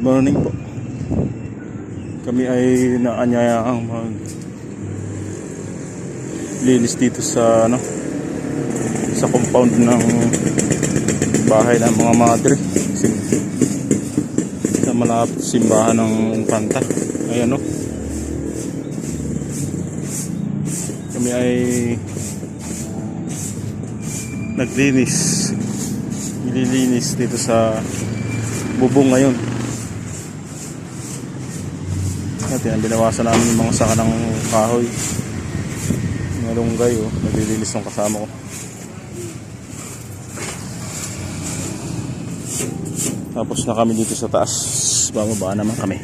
Morning po. Kami ay naanyayaang mag linis dito sa ano sa compound ng bahay ng mga madre. Sa malapit simbahan ng Panta ayan o kami ay naglinis. Nililinis dito sa bubong ngayon at yan binawasan namin yung mga saka ng kahoy. Malunggay oh. Naglilinis ng kasama ko. Tapos na kami dito sa taas. Bababa naman kami.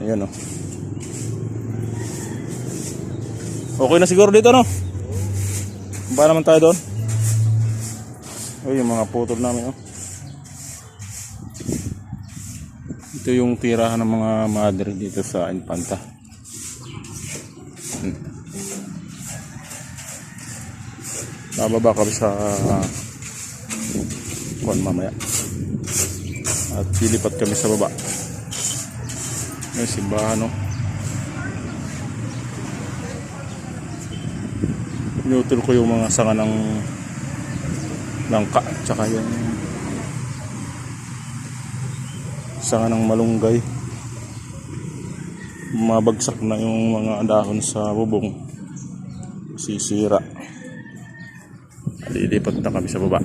Ayan oh. Okay na siguro dito no? Ba naman tayo doon. Ay, yung mga putol namin oh ito yung tirahan ng mga madre dito sa Infanta Bababa kami sa kuan mamaya. At lilipat kami sa baba. May simbahan no. Inutol ko yung mga sanga ng langka tsaka yung sanga ng malunggay. Mabagsak na yung mga dahon sa bubong. Sisira. Lilipat na kami sa baba.